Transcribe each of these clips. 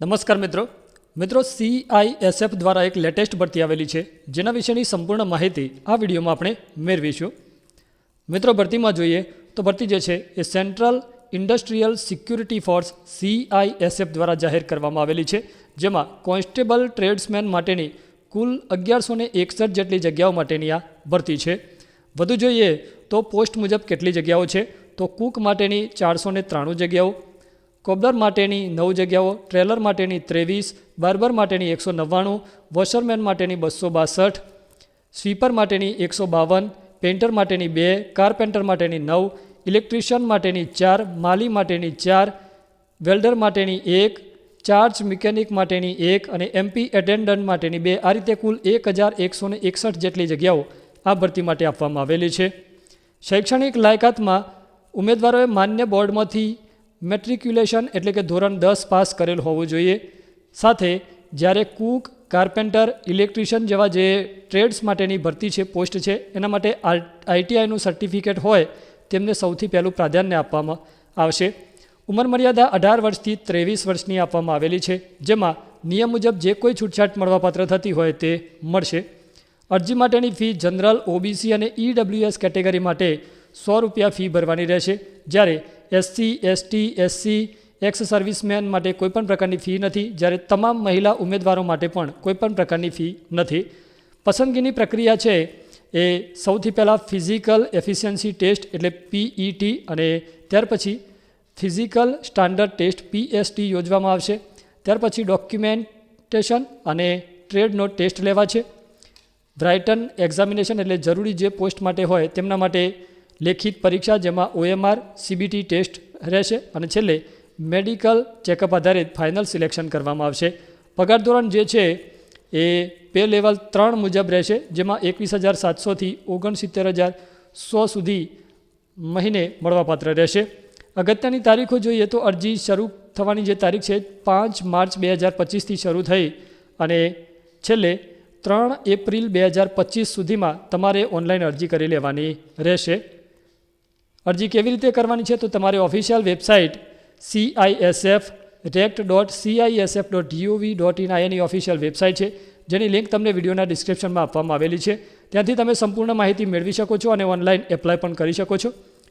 નમસ્કાર મિત્રો. મિત્રો સીઆઈએસએફ દ્વારા એક લેટેસ્ટ ભરતી આવેલી છે, જેના વિશેની સંપૂર્ણ માહિતી આ વિડીયોમાં આપણે મેળવીશું. મિત્રો, ભરતીમાં જોઈએ તો ભરતી જે છે, એ central industrial security force CISF દ્વારા જાહેર કરવામાં આવેલી છે, જેમાં કોન્સ્ટેબલ ટ્રેડ્સમેન માટેની કુલ અગિયારસો ને એકસઠ જેટલી જગ્યાઓ માટેની આ ભરતી છે. વધુ જોઈએ તો પોસ્ટ મુજબ કેટલી જગ્યાઓ છે, તો કુક માટેની ચારસો ને ત્રાણું જગ્યાઓ કોબલર માટેની નવ જગ્યાઓ, ટ્રેલર માટેની ત્રેવીસ, બાર્બર માટેની એકસો નવ્વાણું, વોશરમેન માટેની બસો બાસઠ, સ્વીપર માટેની એકસો બાવન પેન્ટર માટેની બે, કારપેન્ટર માટેની નવ, ઇલેક્ટ્રિશિયન માટેની ચાર, માલી માટેની ચાર, વેલ્ડર માટેની એક, ચાર્જ મિકેનિક માટેની એક અને એમપી એટેન્ડન્ટ માટેની બે. આ રીતે કુલ એક હજાર એકસો ને એકસઠ જેટલી જગ્યાઓ આ ભરતી માટે આપવામાં આવેલી છે. શૈક્ષણિક લાયકાતમાં ઉમેદવારોએ માન્ય બોર્ડમાંથી મેટ્રિક્યુલેશન એટલે કે ધોરણ દસ પાસ કરેલ હોવું જોઈએ. સાથે જ્યારે કૂક, કાર્પેન્ટર, ઇલેક્ટ્રિશિયન જેવા જે ટ્રેડ્સ માટેની ભરતી છે, પોસ્ટ છે, એના માટે આઈટીઆઈનું સર્ટિફિકેટ હોય, તેમને સૌથી પહેલું પ્રાધાન્ય આપવામાં આવશે. ઉંમર મર્યાદા અઢાર વર્ષથી ત્રેવીસ વર્ષની આપવામાં આવેલી છે, જેમાં નિયમ મુજબ જે કોઈ છૂટછાટ મળવાપાત્ર થતી હોય તે મળશે. અરજી માટેની ફી જનરલ, ઓબીસી અને ઈડબ્લ્યુએસ કેટેગરી માટે સો રૂપિયા ફી ભરવાની રહેશે. જ્યારે SC ST SC ex servicemen માટે કોઈપણ પ્રકારની ફી નથી. જ્યારે તમામ મહિલા ઉમેદવારો માટે પણ કોઈપણ પ્રકારની ફી નથી. પસંદગીની પ્રક્રિયા છે એ સૌથી પહેલાં ફિઝિકલ એફિશિયન્સી ટેસ્ટ એટલે પીઈટી અને ત્યાર પછી ફિઝિકલ સ્ટાન્ડર્ડ ટેસ્ટ પીએસટી યોજવામાં આવશે. ત્યાર પછી ડોક્યુમેન્ટેશન અને ટ્રેડનો ટેસ્ટ લેવા છે. બ્રાઇટન એક્ઝામિનેશન એટલે જરૂરી જે પોસ્ટ માટે હોય, તેમના માટે લેખિત પરીક્ષા જેમાં ઓએમઆર સીબીટી ટેસ્ટ રહેશે અને છેલ્લે મેડિકલ ચેકઅપ આધારિત ફાઇનલ સિલેક્શન કરવામાં આવશે. પગાર ધોરણ જે છે એ પે લેવલ ત્રણ મુજબ રહેશે, જેમાં એકવીસ હજાર સાતસોથી ઓગણસિત્તેર હજાર સો સુધી મહિને મળવાપાત્ર રહેશે. અગત્યની તારીખો જોઈએ તો અરજી શરૂ થવાની જે તારીખ છે, પાંચ માર્ચ બે હજાર પચીસથી શરૂ થઈ અને છેલ્લે ત્રણ એપ્રિલ બે હજાર પચીસ સુધીમાં તમારે ઓનલાઈન અરજી કરી લેવાની રહેશે. અરજી કેવી રીતે કરવાની છે તો તમારે official website CISF rect dot CISF dot GOV dot in આ ઓફિશિયલ વેબસાઇટ છે, જેની લિંક તમને વિડીયોના ડિસ્ક્રિપ્શનમાં આપવામાં આવેલી છે. ત્યાંથી તમે સંપૂર્ણ માહિતી મેળવી શકો છો અને ઓનલાઈન એપ્લાય પણ કરી શકો છો.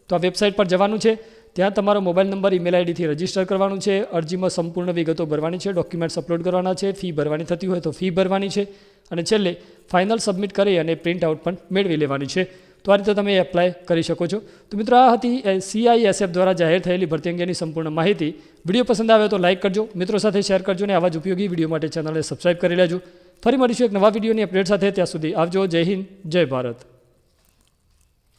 તો આ વેબસાઇટ પર જવાનું છે. ત્યાં તમારો મોબાઈલ નંબર ઈમેલ આઈડીથી રજિસ્ટર કરવાનું છે. અરજીમાં સંપૂર્ણ વિગતો ભરવાની છે. ડોક્યુમેન્ટ્સ અપલોડ કરવાના છે. ફી ભરવાની થતી હોય તો ફી ભરવાની છે. અને છેલ્લે ફાઇનલ સબમિટ કરી અને પ્રિન્ટ આઉટ પણ મેળવી લેવાની છે. તો આ રીતે તમે એપ્લાય કરી શકો છો. તો મિત્રો, આ હતી સીઆઈએસએફ દ્વારા જાહેર થયેલી ભરતી અંગેની સંપૂર્ણ માહિતી. વીડિયો પસંદ આવે તો લાઇક કરજો, મિત્રો સાથે શેર કરજો અને આવા જ ઉપયોગી વીડિયો માટે ચેનલને સબસ્ક્રાઈબ કરી લેજો. ફરી મળીશું એક નવા વિડીયોની અપડેટ સાથે. ત્યાં સુધી આવજો. જય હિન્દ, જય ભારત.